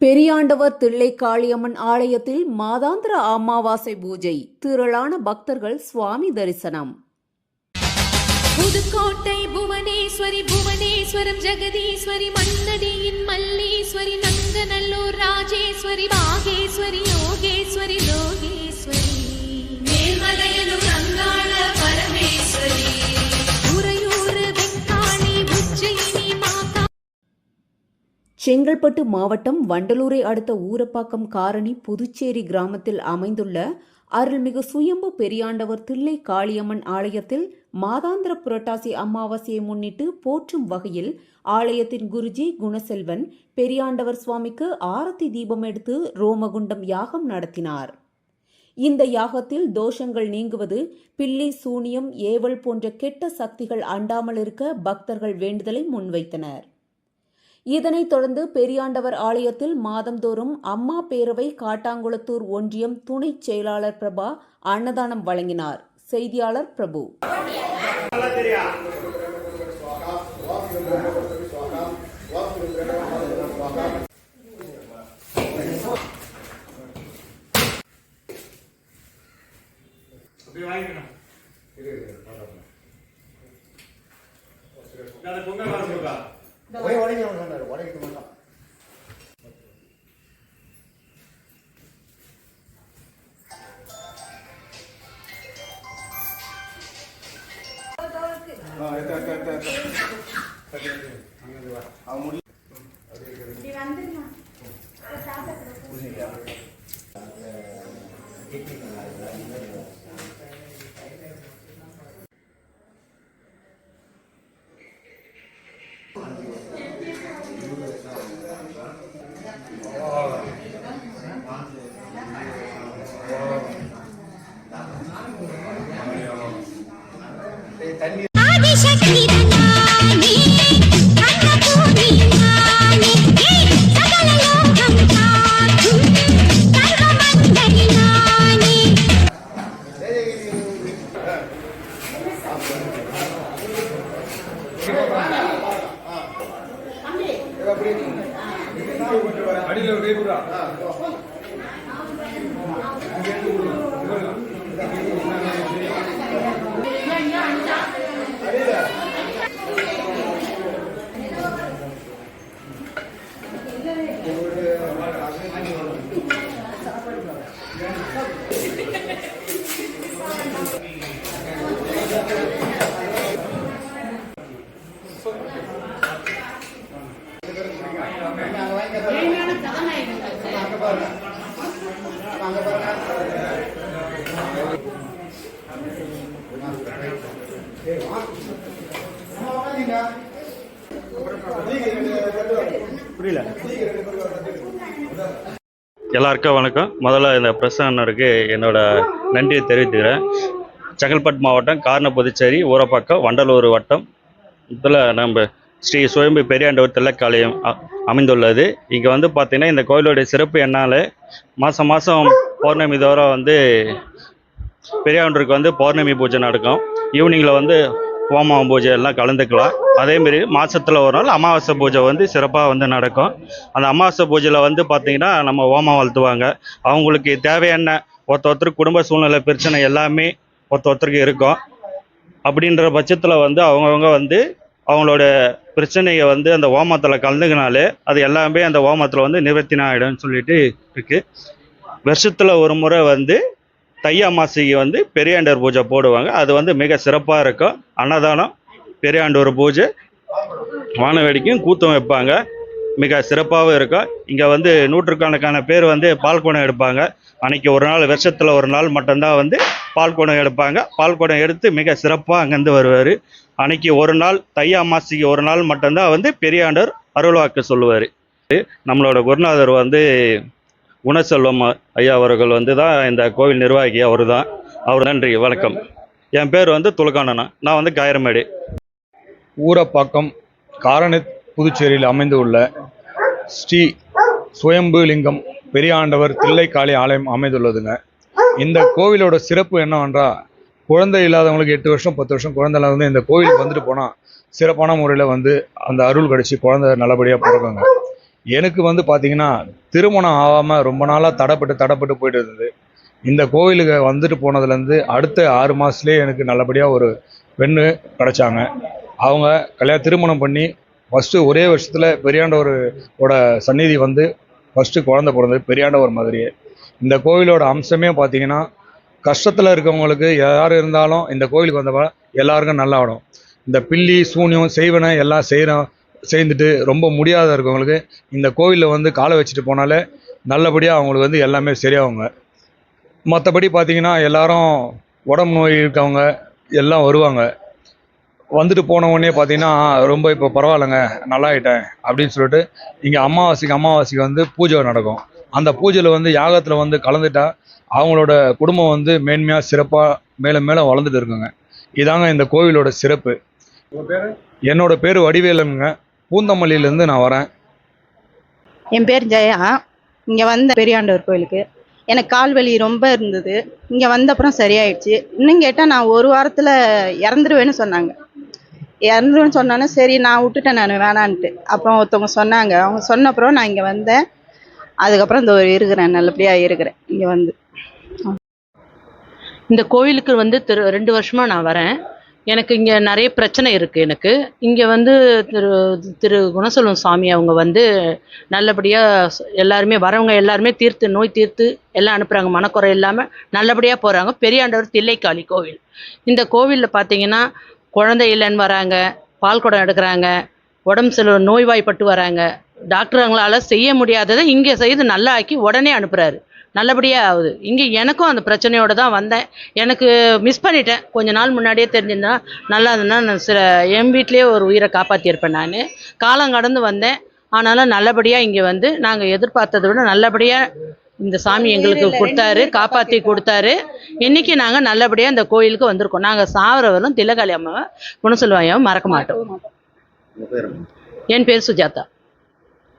பெரியாண்டவர் தில்லை காளியம்மன் ஆலயத்தில் மாதாந்திர அமாவாசை பூஜை. திரளான பக்தர்கள் சுவாமி தரிசனம். புதுக்கோட்டை புவனேஸ்வரி புவனேஸ்வரம் ஜெகதீஸ்வரி மன்னதியின் மல்லீஸ்வரி நங்கநல்லூர் ராஜேஸ்வரி செங்கல்பட்டு மாவட்டம் வண்டலூரை அடுத்த ஊரப்பாக்கம் காரணி புதுச்சேரி கிராமத்தில் அமைந்துள்ள அருள்மிகு சுயம்பு பெரியாண்டவர் தில்லை காளியம்மன் ஆலயத்தில் மாதாந்திர புரட்டாசி அமாவாசையை முன்னிட்டு போற்றும் வகையில் ஆலயத்தின் குருஜி குணசெல்வன் பெரியாண்டவர் சுவாமிக்கு ஆரத்தி தீபம் எடுத்து ரோமகுண்டம் யாகம் நடத்தினார். இந்த யாகத்தில் தோஷங்கள் நீங்குவது பில்லி சூனியம் ஏவல் போன்ற கெட்ட சக்திகள் அண்டாமல் இருக்க பக்தர்கள் வேண்டுதலை முன்வைத்தனர். இதனைத் தொடர்ந்து பெரியாண்டவர் ஆலயத்தில் மாதந்தோறும் அம்மா பேரவை காட்டாங்குளத்தூர் ஒன்றியம் துணைச் செயலாளர் பிரபா அன்னதானம் வழங்கினார் செய்தியாளர் பிரபு வாங்கிக்கணும் பொங்கல் ஒரே உடைக்க சொன்னார் உடைக்கிட்டு மட்டும் ஆதிசக்தி அடியில் ஒரு கைப்புறா எல்லாருக்கும் வணக்கம். முதல்ல இந்த பிரசன்னருக்கு என்னோட நன்றியை தெரிவித்துக்கிறேன். செங்கல்பட்டு மாவட்டம் காரண புதுச்சேரி ஊரப்பாக்கம் வண்டலூர் வட்டம். இதில் நம்ம ஸ்ரீ சுயம்பு பெரியாண்டவர் தில்லைக்காலயம் அமைந்துள்ளது. இங்கே வந்து பார்த்திங்கன்னா இந்த கோயிலுடைய சிறப்பு என்னால் மாதம் மாதம் பௌர்ணமி தோறும் வந்து பெரியாண்டூருக்கு வந்து பௌர்ணமி பூஜை நடக்கும். ஈவினிங்கில் வந்து ஹோமம் பூஜை எல்லாம் கலந்துக்கலாம். அதேமாரி மாதத்தில் ஒரு நாள் அமாவாசை பூஜை வந்து சிறப்பாக வந்து நடக்கும். அந்த அமாவாசை பூஜையில் வந்து பார்த்திங்கன்னா நம்ம ஹோமம் வளர்த்துவாங்க அவங்களுக்கு தேவையான ஒருத்த ஒருத்தருக்கு குடும்ப சூழ்நிலை பிரச்சனை எல்லாமே ஒருத்த ஒருத்தருக்கு இருக்கும். அப்படின்ற பட்சத்தில் வந்து அவங்கவுங்க வந்து அவங்களோட பிரச்சனையை வந்து அந்த ஓமத்தில் கலந்துக்கினாலே அது எல்லாமே அந்த ஹோமத்தில் வந்து நிவர்த்தி ஆகிடும்னு சொல்லிட்டு இருக்குது வருஷத்தில் ஒரு முறை வந்து தை அமாவாசைக்கு வந்து பெரியாண்டவர் பூஜை போடுவாங்க. அது வந்து மிக சிறப்பாக இருக்கும். அன்னதானம் பெரியாண்டவர் பூஜை வானவேடிக்கும் கூத்தம் வைப்பாங்க. மிக சிறப்பாகவும் இருக்கும். இங்கே வந்து நூற்றுக்கணக்கான பேர் வந்து பால்குணம் எடுப்பாங்க. அன்னைக்கு ஒரு நாள் வருஷத்தில் ஒரு நாள் மட்டும்தான் வந்து பால் குடம் எடுப்பாங்க. பால் குடம் எடுத்து மிக சிறப்பாக அங்கேருந்து வருவார். அன்னைக்கு ஒரு நாள் தை அமாவாசைக்கு ஒரு நாள் மட்டும்தான் வந்து பெரியாண்டவர் அருள்வாக்கு சொல்லுவார். நம்மளோட குருநாதர் வந்து குணசெல்வம் ஐயா அவர்கள் வந்து தான் இந்த கோவில் நிர்வாகி. அவர் தான் அவர் நன்றி வணக்கம். என் பேர் வந்து துலகானனா நான் வந்து காயரமேடு. ஊரப்பாக்கம் காரண புதுச்சேரியில் அமைந்துள்ள ஸ்ரீ சுயம்பு லிங்கம் பெரியாண்டவர் தில்லைக்காளி ஆலயம் அமைந்துள்ளதுங்க. இந்த கோவிலோட சிறப்பு என்னவென்றால் குழந்தை இல்லாதவங்களுக்கு எட்டு வருஷம் பத்து வருஷம் குழந்தை இல்லாதவங்க இந்த கோவிலுக்கு வந்துட்டு போனால் சிறப்பான முறையில் வந்து அந்த அருள் கிடச்சி குழந்தை நல்லபடியாக பிறக்குங்க. எனக்கு வந்து பார்த்தீங்கன்னா திருமணம் ஆகாமல் ரொம்ப நாளாக தடைப்பட்டு தடைப்பட்டு போயிட்டு இருந்தது. இந்த கோவிலுக்கு வந்துட்டு போனதுலேருந்து அடுத்த ஆறு மாதத்துலேயே எனக்கு நல்லபடியாக ஒரு பெண்ணு கிடச்சாங்க. அவங்க கல்யாணம் திருமணம் பண்ணி ஃபஸ்ட்டு ஒரே வருஷத்தில் பெரியாண்டவரோட சந்நிதி வந்து ஃபஸ்ட்டு குழந்தை பிறந்தது பெரியாண்டவர் மாதிரியே. இந்த கோவிலோட அம்சமே பார்த்தீங்கன்னா கஷ்டத்தில் இருக்கவங்களுக்கு யார் இருந்தாலும் இந்த கோவிலுக்கு வந்தப்ப எல்லாருக்கும் நல்லா ஆடும். இந்த பில்லி சூனியம் செய்வனை எல்லாம் செய்கிறோம் செய்துட்டு ரொம்ப முடியாத இருக்கவங்களுக்கு இந்த கோவிலில் வந்து காலை வச்சுட்டு போனாலே நல்லபடியாக அவங்களுக்கு வந்து எல்லாமே சரியாகுங்க. மற்றபடி பார்த்தீங்கன்னா எல்லாரும் உடம்பு நோய் இருக்கவங்க எல்லாம் வருவாங்க. வந்துட்டு போனவுடனே பார்த்தீங்கன்னா ரொம்ப இப்போ பரவாயில்லைங்க நல்லாயிட்டேன் அப்படின்னு சொல்லிட்டு இங்கே அமாவாசைக்கு அமாவாசைக்கு வந்து பூஜை நடக்கும். அந்த பூஜையில் வந்து யாகத்தில் வந்து கலந்துட்டா அவங்களோட குடும்பம் வந்து மேன்மையாக சிறப்பாக மேலும் மேலும் வளர்ந்துட்டு இருக்குங்க. இதாங்க இந்த கோவிலோட சிறப்பு. என்னோட பேர் வடிவேலனுங்க பூந்தமல்லியிலேருந்து நான் வரேன். என் பேர் ஜெயா. இங்கே வந்த பெரியாண்டவர் கோயிலுக்கு. எனக்கு கால் வலி ரொம்ப இருந்தது. இங்கே வந்த அப்புறம் சரியாயிடுச்சு. இன்னும் கேட்டால் நான் ஒரு வாரத்தில் இறந்துருவேன்னு சொன்னாங்க. இறந்துருவேன்னு சொன்னோன்னே சரி நான் விட்டுட்டேன் நான் வேணான்ட்டு. அப்புறம் ஒருத்தவங்க சொன்னாங்க. அவங்க சொன்ன அப்புறம் நான் இங்கே வந்தேன். அதுக்கப்புறம் இந்த ஒரு இருக்கிறேன் நல்லபடியாக இருக்கிறேன். இங்கே வந்து. இந்த கோவிலுக்கு வந்து திரு ரெண்டு வருஷமாக நான் வரேன். எனக்கு இங்கே நிறைய பிரச்சனை இருக்குது எனக்கு. இங்கே வந்து திரு திரு குணசலம் சாமி அவங்க வந்து நல்லபடியாக எல்லாருமே வரவங்க எல்லாருமே தீர்த்து நோய் தீர்த்து எல்லாம் அனுப்புகிறாங்க மனக்குறை இல்லாமல் நல்லபடியாக போகிறாங்க பெரியாண்டவர் தில்லைக்காளி கோவில். இந்த கோவிலில் பார்த்தீங்கன்னா குழந்தை இல்லைன்னு வராங்க பால் குடம் எடுக்கிறாங்க உடம்பு சில நோய்வாய்ப்பட்டு வராங்க. டாக்டருங்களால செய்ய முடியாததை இங்கே செய்து நல்லா ஆக்கி உடனே அனுப்புகிறாரு நல்லபடியாக ஆகுது. இங்கே எனக்கும் அந்த பிரச்சனையோடு தான் வந்தேன். எனக்கு மிஸ் பண்ணிட்டேன். கொஞ்ச நாள் முன்னாடியே தெரிஞ்சிருந்தா நல்லா நான் சில என் வீட்லேயே ஒரு உயிரை காப்பாற்றியிருப்பேன் நான். காலம் கடந்து வந்தேன். ஆனாலும் நல்லபடியாக இங்கே வந்து நாங்கள் எதிர்பார்த்ததை விட நல்லபடியாக இந்த சாமி எங்களுக்கு கொடுத்தாரு காப்பாற்றி கொடுத்தாரு. இன்னைக்கு நாங்கள் நல்லபடியாக இந்த கோயிலுக்கு வந்திருக்கோம். நாங்கள் சாவரவரும் திலகாளி அம்மாவை குணசெல்வாயாவை மறக்க மாட்டோம். என் பேர் சுஜாதா.